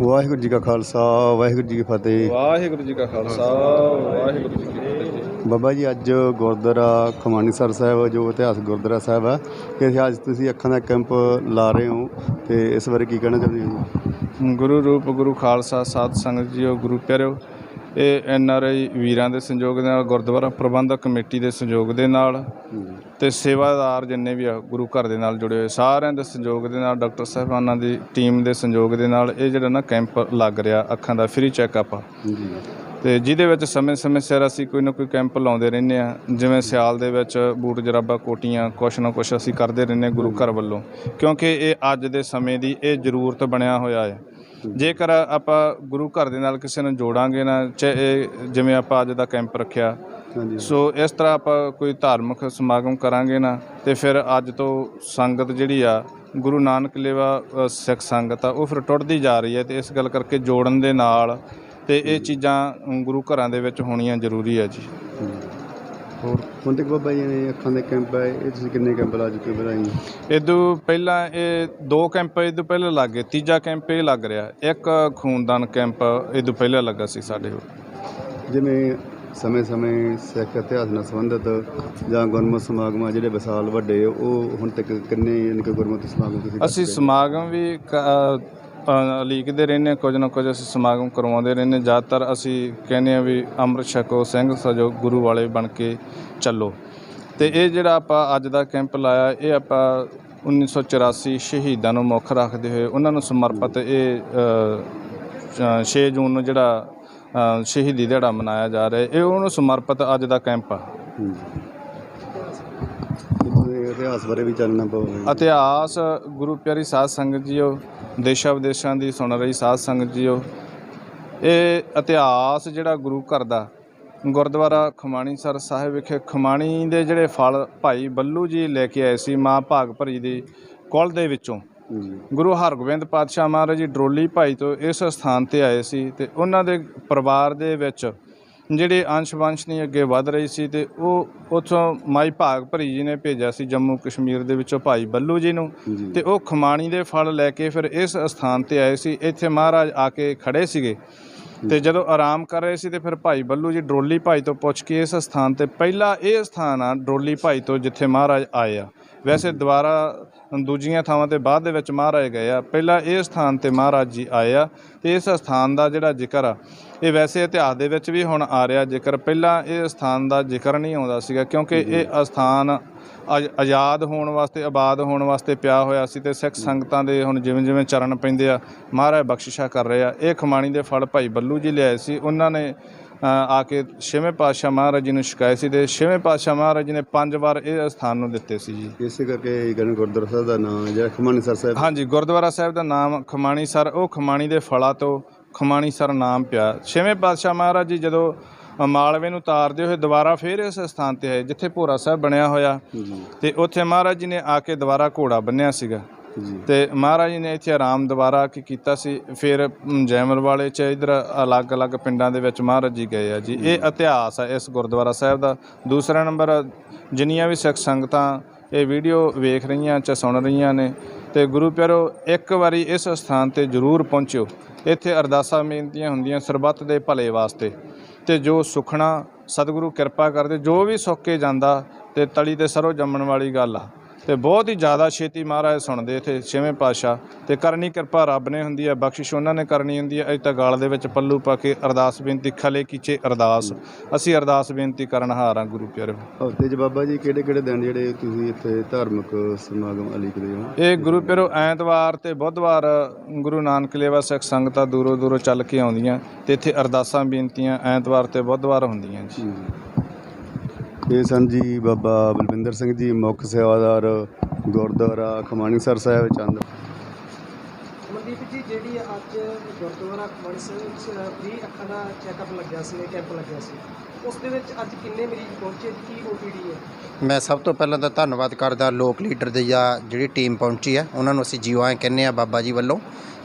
ਵਾਹਿਗੁਰੂ ਜੀ ਕਾ ਖਾਲਸਾ ਵਾਹਿਗੁਰੂ ਜੀ ਕੀ ਫਤਿਹ। ਵਾਹਿਗੁਰੂ ਜੀ ਕਾ ਖਾਲਸਾ ਵਾਹਿਗੁਰੂ ਜੀ ਕੀ ਫਤਿਹ। ਬਾਬਾ ਜੀ ਅੱਜ ਗੁਰਦੁਆਰਾ ਖਮਾਣੀਸਰ ਸਾਹਿਬ ਜੋ ਇਤਿਹਾਸ ਗੁਰਦੁਆਰਾ ਸਾਹਿਬ ਹੈ ਕਿ ਅੱਜ ਤੁਸੀਂ ਅੱਖਾਂ ਦਾ ਕੈਂਪ ਲਾ ਰਹੇ ਹੋ ਤੇ ਇਸ ਬਾਰੇ ਕੀ ਕਹਿਣਾ ਚਾਹੁੰਦੇ ਹੋ ਗੁਰੂ ਰੂਪ ਗੁਰੂ ਖਾਲਸਾ ਸਾਧ ਸੰਗਤ ਜੀਓ ਗੁਰੂ ਪਿਆਰਿਓ ਇਹ ਐਨ ਆਰ ਆਈ ਵੀਰਾਂ ਦੇ ਸੰਯੋਗ ਦੇ ਨਾਲ ਗੁਰਦੁਆਰਾ ਪ੍ਰਬੰਧਕ ਕਮੇਟੀ ਦੇ ਸੰਯੋਗ ਦੇ ਨਾਲ ਤੇ ਸੇਵਾਦਾਰ ਜਿੰਨੇ ਵੀ ਆ ਗੁਰੂ ਘਰ ਦੇ ਨਾਲ ਜੁੜੇ ਹੋਏ ਸਾਰਿਆਂ ਦੇ ਸੰਯੋਗ ਦੇ ਨਾਲ ਡਾਕਟਰ ਸਾਹਿਬਾਨਾਂ ਦੀ ਟੀਮ ਦੇ ਸੰਯੋਗ ਦੇ ਨਾਲ ਇਹ ਜਿਹੜਾ ਨਾ ਕੈਂਪ ਲੱਗ ਰਿਹਾ ਅੱਖਾਂ ਦਾ ਫ੍ਰੀ ਚੈੱਕਅਪ ਜੀ ਤੇ ਜਿਹਦੇ ਵਿੱਚ ਸਮੇਂ-ਸਮੇਂ ਸਿਰ ਅਸੀਂ ਕੋਈ ਨਾ ਕੋਈ ਕੈਂਪ ਲਾਉਂਦੇ ਰਹਿੰਦੇ ਆ ਜਿਵੇਂ ਸਿਆਲ ਦੇ ਵਿੱਚ ਬੂਟ ਜਰਾਬਾ ਕੋਟੀਆਂ ਕੁਛ ਨਾ ਕੁਛ ਅਸੀਂ ਕਰਦੇ ਰਹਿੰਦੇ ਗੁਰੂ ਘਰ ਵੱਲੋਂ ਕਿਉਂਕਿ ਇਹ ਅੱਜ ਦੇ ਸਮੇਂ ਦੀ ਇਹ ਜ਼ਰੂਰਤ ਬਣਿਆ ਹੋਇਆ ਹੈ। ਜੇਕਰ ਆਪਾਂ ਗੁਰੂ ਘਰ ਦੇ ਨਾਲ ਕਿਸੇ ਨੂੰ ਜੋੜਾਂਗੇ ਨਾ ਚਾਹੇ ਇਹ ਜਿਵੇਂ ਆਪਾਂ ਅੱਜ ਦਾ ਕੈਂਪ ਰੱਖਿਆ ਹਾਂਜੀ। ਸੋ ਇਸ ਤਰ੍ਹਾਂ ਆਪਾਂ ਕੋਈ ਧਾਰਮਿਕ ਸਮਾਗਮ ਕਰਾਂਗੇ ਨਾ ਤੇ ਫਿਰ ਅੱਜ ਤੋਂ ਸੰਗਤ ਜਿਹੜੀ ਆ ਗੁਰੂ ਨਾਨਕ ਲੇਵਾ ਅ, ਸਿੱਖ ਸੰਗਤ ਆ ਉਹ ਫਿਰ ਟੁੱਟਦੀ ਜਾ ਰਹੀ ਹੈ ਤੇ ਇਸ ਗੱਲ ਕਰਕੇ ਜੋੜਨ ਦੇ ਨਾਲ ਤੇ ਇਹ ਚੀਜ਼ਾਂ ਗੁਰੂ ਘਰਾਂ ਦੇ ਵਿੱਚ ਹੋਣੀਆਂ ਜ਼ਰੂਰੀ ਹੈ ਜੀ। ਹੋਰ ਹੁਣ ਤੱਕ ਬਾਬਾ ਜੀ ਨੇ ਅੱਖਾਂ ਦੇ ਕੈਂਪ ਹੈ ਇਹ ਤੁਸੀਂ ਕਿੰਨੇ ਕੈਂਪ ਲਾ ਚੁੱਕੇ ਹੋ ਬਰਾਈ ਇਦੋਂ ਪਹਿਲਾਂ ਇਹ ਦੋ ਕੈਂਪ ਇਦੋਂ ਪਹਿਲਾਂ ਲੱਗੇ ਤੀਜਾ ਕੈਂਪ ਇਹ ਲੱਗ ਰਿਹਾ ਇੱਕ ਖੂਨਦਾਨ ਕੈਂਪ ਇਦੋਂ ਪਹਿਲਾਂ ਲੱਗਾ ਸੀ ਸਾਡੇ ਕੋਲ ਜਿਵੇਂ ਸਮੇਂ-ਸਮੇਂ ਸਿੱਖ ਇਤਿਹਾਸ ਨਾਲ ਸੰਬੰਧਿਤ ਜਾਂ ਗੁਰਮਤਿ ਸਮਾਗਮ ਆ ਜਿਹੜੇ ਵਿਸਾਲ ਵੱਡੇ ਉਹ ਹੁਣ ਤੱਕ ਕਿੰਨੇ ਯਾਨੀ ਕਿ ਗੁਰਮਤਿ ਸਮਾਗਮ ਤੁਸੀਂ ਅਸੀਂ? ਸਮਾਗਮ ਵੀ ਕ- ਉਲੀਕਦੇ ਰਹਿੰਦੇ ਹਾਂ, ਕੁਝ ਨਾ ਕੁਝ ਅਸੀਂ ਸਮਾਗਮ ਕਰਵਾਉਂਦੇ ਰਹਿੰਦੇ ਹਾਂ। ਜ਼ਿਆਦਾਤਰ ਅਸੀਂ ਕਹਿੰਦੇ ਆ ਵੀ ਅੰਮ੍ਰਿਤ ਛਕੋ ਸਿੰਘ ਸਜੋ ਗੁਰੂ ਵਾਲੇ ਬਣ ਕੇ ਚੱਲੋ ਤੇ ਇਹ ਜਿਹੜਾ ਆਪਾਂ ਅੱਜ ਦਾ ਕੈਂਪ ਲਾਇਆ ਇਹ ਆਪਾਂ 1984 ਸ਼ਹੀਦਾਂ ਨੂੰ ਮੁੱਖ ਰੱਖਦੇ ਹੋਏ ਉਹਨਾਂ ਨੂੰ ਸਮਰਪਿਤ ਇਹ ਅ, 6 ਜੂਨ ਨੂੰ ਜਿਹੜਾ ਅ, ਸ਼ਹੀਦੀ ਦਿਹਾੜਾ ਮਨਾਇਆ ਜਾ ਰਿਹਾ ਇਹ ਉਹਨੂੰ ਸਮਰਪਿਤ ਅੱਜ ਦਾ ਕੈਂਪ ਆ ਹੂੰ। ਇਤਿਹਾਸ ਬਾਰੇ ਵੀ ਚਾਨਣਾ ਪਾਓਗੇ ਇਤਿਹਾਸ ਗੁਰੂ ਪਿਆਰੀ ਸਾਧ ਸੰਗਤ ਜੀਓ ਦੇਸ਼ਾਂ ਵਿਦੇਸ਼ਾਂ ਦੀ ਸੁਣ ਰਹੀ ਸਾਧ ਸੰਗਤ ਜੀਓ। ਇਹ ਇਤਿਹਾਸ ਜਿਹੜਾ ਗੁਰੂ ਘਰ ਦਾ ਗੁਰਦੁਆਰਾ ਖਮਾਣੀਸਰ ਸਾਹਿਬ ਵਿਖੇ ਖਮਾਣੀ ਦੇ ਜਿਹੜੇ ਫਲ ਭਾਈ ਬੱਲੂ ਜੀ ਲੈ ਕੇ ਆਏ ਸੀ ਮਾਂ ਭਾਗ ਭਰੀ ਦੀ ਕੁਲ ਦੇ ਵਿੱਚੋਂ। ਜੀ। ਗੁਰੂ ਹਰਗੋਬਿੰਦ ਪਾਤਸ਼ਾਹ ਮਹਾਰਾਜ ਜੀ ਡਰੋਲੀ ਭਾਈ ਤੋਂ ਇਸ ਸਥਾਨ ਤੇ ਆਏ ਸੀ ਤੇ ਉਹਨਾਂ ਦੇ ਪਰਿਵਾਰ ਦੇ ਵਿੱਚ ਜਿਹੜੇ ਅੰਸ਼ ਵੰਸ਼ ਨਹੀਂ ਅੱਗੇ ਵਧ ਰਹੀ ਸੀ ਤੇ ਉਹ ਉੱਥੋਂ ਮਾਈ ਭਾਗ ਭਰੀ ਜੀ ਨੇ ਭੇਜਿਆ ਸੀ ਜੰਮੂ ਕਸ਼ਮੀਰ ਦੇ ਵਿੱਚੋਂ ਭਾਈ ਬੱਲੂ ਜੀ ਨੂੰ। ਤੇ ਉਹ ਖਮਾਣੀ ਦੇ ਫਲ ਲੈ ਕੇ ਫਿਰ ਇਸ ਸਥਾਨ ਤੇ ਆਏ ਸੀ। ਇੱਥੇ ਮਹਾਰਾਜ ਆ ਕੇ ਖੜੇ ਸੀਗੇ। ਤੇ ਜਦੋਂ ਆਰਾਮ ਕਰ ਰਹੇ ਸੀ ਤੇ ਫਿਰ ਭਾਈ ਬੱਲੂ ਜੀ ਡਰੋਲੀ ਭਾਈ ਤੋਂ ਪੁੱਛ ਕੇ ਇਸ ਸਥਾਨ ਤੇ ਪਹਿਲਾ ਇਹ ਸਥਾਨ ਆ ਡਰੋਲੀ ਭਾਈ ਤੋਂ ਜਿੱਥੇ ਮਹਾਰਾਜ ਆਏ ਆ। ਵੈਸੇ ਦੁਬਾਰਾ ਦੂਜੀਆਂ ਥਾਵਾਂ ਤੇ ਬਾਅਦ ਦੇ ਵਿੱਚ ਮਹਾਰਾਜ ਗਏ ਆ। ਪਹਿਲਾਂ ਇਹ ਸਥਾਨ ਤੇ ਮਹਾਰਾਜ ਜੀ ਆਏ ਆ ਤੇ ਇਸ ਸਥਾਨ ਦਾ ਜਿਹੜਾ ਜ਼ਿਕਰ ਆ ਇਹ ਵੈਸੇ ਇਤਿਹਾਸ ਦੇ ਵਿੱਚ ਵੀ ਹੁਣ ਆ ਰਿਹਾ ਜ਼ਿਕਰ। ਪਹਿਲਾਂ ਇਹ ਸਥਾਨ ਦਾ ਜ਼ਿਕਰ ਨਹੀਂ ਆਉਂਦਾ ਸੀਗਾ ਕਿਉਂਕਿ ਇਹ ਸਥਾਨ ਆਜ਼- ਆਜ਼ਾਦ ਹੋਣ ਵਾਸਤੇ ਆਬਾਦ ਹੋਣ ਵਾਸਤੇ ਪਿਆ ਹੋਇਆ ਸੀ ਤੇ ਸਿੱਖ ਸੰਗਤਾਂ ਦੇ ਹੁਣ ਜਿਵੇਂ ਜਿਵੇਂ ਚਰਨ ਪੈਂਦੇ ਆ ਮਹਾਰਾਜ ਬਖਸ਼ਿਸ਼ਾ ਕਰ ਰਹੇ ਆ। ਇਹ ਖਮਾਣੀ ਦੇ ਫਲ ਭਾਈ ਬੱਲੂ ਜੀ ਲਿਆਏ ਸੀ। ਉਹਨਾਂ ਨੇ ਆ ਕੇ ਛੇਵੇਂ ਪਾਤਸ਼ਾਹ ਮਹਾਰਾਜ ਜੀ ਨੂੰ ਛਕਾਏ ਸੀ ਤੇ ਛੇਵੇਂ ਪਾਤਸ਼ਾਹ ਮਹਾਰਾਜ ਜੀ ਨੇ ਪੰਜ ਵਾਰ ਇਹ ਸਥਾਨ ਨੂੰ ਦਿੱਤੇ ਸੀ ਜੀ। ਇਸੇ ਕਰਕੇ ਗਨ ਗੁਰਦੁਆਰਾ ਸਾਹਿਬ ਦਾ ਨਾਮ ਜਿਹੜਾ ਖਮਾਣੀਸਰ ਸਾਹਿਬ। ਹਾਂਜੀ ਗੁਰਦੁਆਰਾ ਸਾਹਿਬ ਦਾ ਨਾਮ ਖਮਾਣੀ ਸਰ ਉਹ ਖਮਾਣੀ ਦੇ ਫਲਾਂ ਤੋਂ ਖਮਾਣੀ ਸਰ ਨਾਮ ਪਿਆ। ਛੇਵੇਂ ਪਾਤਸ਼ਾਹ ਮਹਾਰਾਜ ਜੀ ਜਦੋਂ ਮਾਲਵੇ ਨੂੰ ਤਾਰਦੇ ਹੋਏ ਦੁਬਾਰਾ ਫੇਰ ਇਸ ਸਥਾਨ ਤੇ ਆਏ ਜਿੱਥੇ ਭੋਰਾ ਸਾਹਿਬ ਬਣਿਆ ਹੋਇਆ। ਤੇ ਉੱਥੇ ਮਹਾਰਾਜ ਜੀ ਨੇ ਆ ਕੇ ਦੁਬਾਰਾ ਘੋੜਾ ਬੰਨਿਆ ਸੀਗਾ। ਤੇ ਮਹਾਰਾਜ ਜੀ ਨੇ ਇੱਥੇ ਆਰਾਮ ਦੁਬਾਰਾ ਆ ਕੇ ਕੀਤਾ ਸੀ ਫਿਰ ਜੈਮਲ ਵਾਲੇ ਚ ਇਧਰ ਅਲੱਗ-ਅਲੱਗ ਪਿੰਡਾਂ ਦੇ ਵਿੱਚ ਮਹਾਰਾਜ ਜੀ ਗਏ ਆ ਜੀ। ਇਹ ਇਤਿਹਾਸ ਹੈ ਇਸ ਗੁਰਦੁਆਰਾ ਸਾਹਿਬ ਦਾ। ਦੂਸਰਾ ਨੰਬਰ ਜਿੰਨੀਆਂ ਵੀ ਸਿੱਖ ਸੰਗਤਾਂ ਇਹ ਵੀਡੀਓ ਵੇਖ ਰਹੀਆਂ ਚ ਸੁਣ ਰਹੀਆਂ ਨੇ ਤੇ ਗੁਰੂ ਪਿਆਰੋ ਇੱਕ ਵਾਰੀ ਇਸ ਸਥਾਨ ਤੇ ਜ਼ਰੂਰ ਪਹੁੰਚਿਓ। ਇੱਥੇ ਅਰਦਾਸਾਂ ਬੇਨਤੀਆਂ ਹੁੰਦੀਆਂ ਸਰਬੱਤ ਦੇ ਭਲੇ ਵਾਸਤੇ। ਤੇ ਜੋ ਸੁਖਣਾ ਸਤਿਗੁਰੂ ਕਿਰਪਾ ਕਰਦੇ ਜੋ ਵੀ ਸੁੱਕ ਜਾਂਦਾ ਤੇ ਤਲੀ ਤੇ ਸਰੋਂ ਜੰਮਣ ਵਾਲੀ ਗੱਲ ਆ। ਤੇ ਬਹੁਤ ਹੀ ਜ਼ਿਆਦਾ ਛੇਤੀ ਮਹਾਰਾਜ ਸੁਣਦੇ ਇੱਥੇ ਛੇਵੇਂ ਪਾਤਸ਼ਾਹ ਤੇ ਕਰਨੀ ਕਿਰਪਾ ਰੱਬ ਨੇ ਹੁੰਦੀ ਹੈ ਬਖਸ਼ਿਸ਼ ਉਹਨਾਂ ਨੇ ਕਰਨੀ ਹੁੰਦੀ ਹੈ। ਅਜ ਤਾਂ ਗਾਲ ਦੇ ਵਿੱਚ ਪੱਲੂ ਪਾ ਕੇ ਅਰਦਾਸ ਬੇਨਤੀ ਖਲੇ ਕੀਚੇ ਅਰਦਾਸ। ਅਸੀਂ ਅਰਦਾਸ ਬੇਨਤੀ ਕਰਨ ਹਾਰਾਂ ਗੁਰੂ ਪਿਆਰੇ ਹਫ਼ਤੇ 'ਚ ਬਾਬਾ ਜੀ ਕਿਹੜੇ ਕਿਹੜੇ ਦਿਨ ਜਿਹੜੇ ਤੁਸੀਂ ਇੱਥੇ ਧਾਰਮਿਕ ਸਮਾਗਮ ਅਲੀਕਦੇ ਹੋ? ਇਹ ਗੁਰੂ ਪਿਆਰੋ ਐਤਵਾਰ ਤੇ ਬੁੱਧਵਾਰ ਗੁਰੂ ਨਾਨਕ ਲੇਵਾ ਸਿੱਖ ਸੰਗਤਾਂ ਦੂਰੋਂ ਦੂਰੋਂ ਚੱਲ ਕੇ ਆਉਂਦੀਆਂ ਤੇ ਇੱਥੇ ਅਰਦਾਸਾਂ ਬੇਨਤੀਆਂ ਐਤਵਾਰ ਤੇ ਬੁੱਧਵਾਰ ਹੁੰਦੀਆਂ ਜੀ। ਇਹ ਸਨ ਜੀ ਬਾਬਾ ਬਲਵਿੰਦਰ ਸਿੰਘ ਜੀ ਮੁੱਖ ਸੇਵਾਦਾਰ ਗੁਰਦੁਆਰਾ ਖਮਾਣੀਸਰ ਸਾਹਿਬ ਚੰਦ। ਮਨਦੀਪ ਜੀ ਜਿਹੜੀ ਅੱਜ ਗੁਰਦੁਆਰਾ ਖਮਾਣੀ ਸਾਹਿਬ ਵਿੱਚ ਫ੍ਰੀ ਅੱਖਾਂ ਦਾ ਚੈੱਕਅਪ ਲੱਗਿਆ ਸੀ ਕੈਂਪ ਲੱਗਿਆ ਸੀ ਉਸ ਦੇ ਵਿੱਚ ਅੱਜ ਕਿੰਨੇ ਮਰੀਜ਼ ਪਹੁੰਚੇ ਤੇ ਕੀ ਓਪੀਡੀ ਹੈ? ਮੈਂ ਸਭ ਤੋਂ ਪਹਿਲਾਂ ਤਾਂ ਧੰਨਵਾਦ ਕਰਦਾ ਲੋਕ ਲੀਡਰ ਦੀ ਜਾਂ ਜਿਹੜੀ ਟੀਮ ਪਹੁੰਚੀ ਹੈ ਉਹਨਾਂ ਨੂੰ ਅਸੀਂ ਜੀਓ ਆਏ ਕਹਿੰਦੇ ਆ ਬਾਬਾ ਜੀ ਵੱਲੋਂ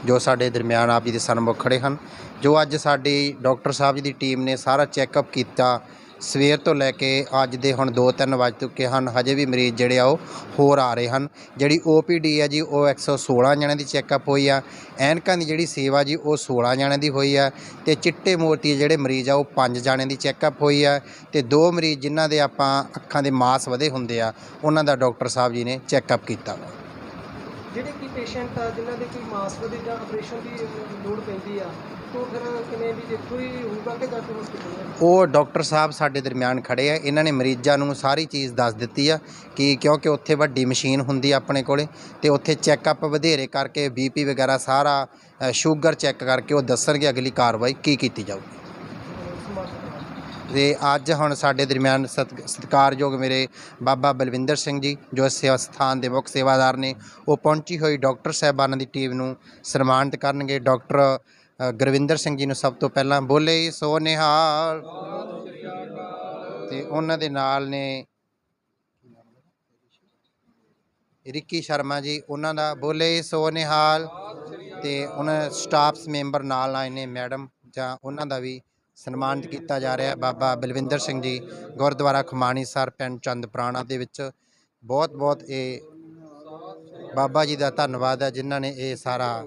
ਜੋ ਸਾਡੇ ਦਰਮਿਆਨ ਆਪ ਜੀ ਦੇ ਸਨਮੁਖ ਖੜੇ ਹਨ। ਜੋ ਅੱਜ ਸਾਡੀ ਡਾਕਟਰ ਸਾਹਿਬ ਜੀ ਦੀ ਟੀਮ ਨੇ ਸਾਰਾ ਚੈੱਕਅਪ ਕੀਤਾ ਸਵੇਰ ਤੋਂ ਲੈ ਕੇ ਅੱਜ ਦੇ ਹੁਣ 2-3 ਵੱਜ ਚੁੱਕੇ ਹਨ, ਹਜੇ ਵੀ ਮਰੀਜ਼ ਜਿਹੜੇ ਆ ਉਹ ਹੋਰ ਆ ਰਹੇ ਹਨ। ਜਿਹੜੀ ਓਪੀਡੀ ਆ ਜੀ, ਉਹ 116 ਜਣਿਆਂ ਦੀ ਚੈੱਕਅਪ ਹੋਈ ਆ। ਐਨਕਾਂ ਦੀ ਜਿਹੜੀ ਸੇਵਾ ਜੀ, ਉਹ 16 ਜਣਿਆਂ ਦੀ ਹੋਈ ਆ। ਤੇ ਚਿੱਟੇ ਮੋਤੀ ਜਿਹੜੇ ਮਰੀਜ਼ ਆ, ਉਹ 5 ਜਣਿਆਂ ਦੀ ਚੈੱਕਅਪ ਹੋਈ ਆ। ਤੇ ਦੋ ਮਰੀਜ਼ ਜਿਨ੍ਹਾਂ ਦੇ ਆਪਾਂ ਅੱਖਾਂ ਦੇ ਮਾਸ ਵਧੇ ਹੁੰਦੇ ਆ, ਉਹਨਾਂ ਦਾ ਡਾਕਟਰ ਸਾਹਿਬ ਜੀ ਨੇ ਚੈੱਕਅਪ ਕੀਤਾ। ਵਾ ਜਿਹੜੇ ਕੀ ਪੇਸ਼ੈਂਟ ਆ, ਜਿਨ੍ਹਾਂ ਦੇ ਕੋਈ ਮਾਸ ਵਧੇ ਜਾਂ ਆਪਰੇਸ਼ਨ ਦੀ ਲੋੜ ਪੈਂਦੀ ਆ ਤੋਂ ਫਿਰ ਕਿਵੇਂ ਵੀ ਦੇਖੋ ਹੀ ਹੋਊਗਾ ਕਿ ਜਾ ਕੇ ਹਸਪੀਟਲ ਉਹ ਡਾਕਟਰ ਸਾਹਿਬ ਸਾਡੇ ਦਰਮਿਆਨ ਖੜੇ ਆ। ਇਹਨਾਂ ਨੇ ਮਰੀਜ਼ਾਂ ਨੂੰ ਸਾਰੀ ਚੀਜ਼ ਦੱਸ ਦਿੱਤੀ ਆ ਕਿ ਕਿਉਂਕਿ ਉੱਥੇ ਵੱਡੀ ਮਸ਼ੀਨ ਹੁੰਦੀ ਆ ਆਪਣੇ ਕੋਲੇ ਤੇ ਉੱਥੇ ਚੈੱਕਅਪ ਵਧੇਰੇ ਕਰਕੇ ਬੀਪੀ ਵਗੈਰਾ ਸਾਰਾ ਅ, ਸ਼ੂਗਰ ਚੈੱਕ ਕਰਕੇ ਉਹ ਦੱਸਣਗੇ ਅਗਲੀ ਕਾਰਵਾਈ ਕੀ ਕੀਤੀ ਜਾਊਗੀ ਤੇ ਅੱਜ ਹੁਣ ਸਾਡੇ ਦਰਮਿਆਨ ਸਤਿ- ਸਤਿਕਾਰਯੋਗ ਮੇਰੇ ਬਾਬਾ ਬਲਵਿੰਦਰ ਸਿੰਘ ਜੀ ਜੋ ਇਸ ਸੇਵਾ ਸਥਾਨ ਦੇ ਮੁੱਖ ਸੇਵਾਦਾਰ ਨੇ ਉਹ ਪਹੁੰਚੀ ਹੋਈ ਡਾਕਟਰ ਸਾਹਿਬਾਨਾਂ ਦੀ ਟੀਮ ਨੂੰ ਸਨਮਾਨਿਤ ਕਰਨਗੇ। ਡਾਕਟਰ ਗੁਰਵਿੰਦਰ ਸਿੰਘ ਜੀ ਨੂੰ ਸਭ ਤੋਂ ਪਹਿਲਾਂ ਬੋਲੇ ਸੋ ਨਿਹਾਲ। ਤੇ ਉਹਨਾਂ ਦੇ ਨਾਲ ਨੇ ਰਿੱਕੀ ਸ਼ਰਮਾ ਜੀ, ਉਹਨਾਂ ਦਾ ਬੋਲੇ ਸੋ ਨਿਹਾਲ ਤੇ ਉਹਨਾਂ ਸਟਾਫਸ ਮੈਂਬਰ ਨਾਲ ਆਏ ਨੇ ਮੈਡਮ ਜਾਂ ਉਹਨਾਂ ਦਾ ਵੀ ਸਨਮਾਨਿਤ ਕੀਤਾ ਜਾ ਰਿਹਾ ਬਾਬਾ ਬਲਵਿੰਦਰ ਸਿੰਘ ਜੀ, ਗੁਰਦੁਆਰਾ ਖਮਾਣੀ ਸਰ, ਪਿੰਡ ਚੰਦ ਪ੍ਰਾਣਾ ਦੇ ਵਿੱਚ। ਬਹੁਤ ਬਹੁਤ ਇਹ ਬਾਬਾ ਜੀ ਦਾ ਧੰਨਵਾਦ ਹੈ ਜਿਨ੍ਹਾਂ ਨੇ ਇਹ ਸਾਰਾ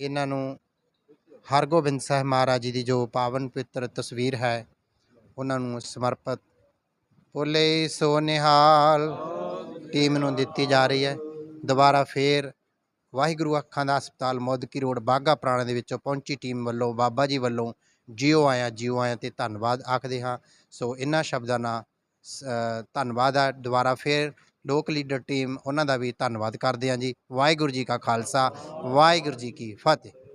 ਇਹਨਾਂ ਨੂੰ ਹਰਗੋਬਿੰਦ ਸਾਹਿਬ ਮਹਾਰਾਜ ਜੀ ਦੀ ਜੋ ਪਾਵਨ ਪਵਿੱਤਰ ਤਸਵੀਰ ਹੈ, ਉਹਨਾਂ ਨੂੰ ਸਮਰਪਿਤ ਬੋਲੇ ਸੋ ਨਿਹਾਲ ਟੀਮ ਨੂੰ ਦਿੱਤੀ ਜਾ ਰਹੀ ਹੈ। ਦੁਬਾਰਾ ਫੇਰ ਵਾਹਿਗੁਰੂ ਅੱਖਾਂ ਦਾ ਹਸਪਤਾਲ ਮੁੱਦਕੀ ਰੋਡ ਬਾਗਾ ਪੁਰਾਣਾ ਦੇ ਵਿੱਚੋਂ ਪਹੁੰਚੀ ਟੀਮ ਵੱਲੋਂ, ਬਾਬਾ ਜੀ ਵੱਲੋਂ ਜਿਉ ਆਇਆ ਜਿਉ ਆਇਆ ਤੇ ਧੰਨਵਾਦ ਆਖਦੇ ਹਾਂ। ਸੋ ਇਹਨਾਂ ਸ਼ਬਦਾਂ ਨਾਲ ਧੰਨਵਾਦ ਹੈ। ਦੁਬਾਰਾ ਫੇਰ ਲੋਕ ਲੀਡਰ ਟੀਮ, ਉਹਨਾਂ ਦਾ ਵੀ ਧੰਨਵਾਦ ਕਰਦੇ ਹਾਂ ਜੀ। ਵਾਹਿਗੁਰੂ ਜੀ ਕਾ ਖਾਲਸਾ, ਵਾਹਿਗੁਰੂ ਜੀ ਕੀ ਫਤਿਹ।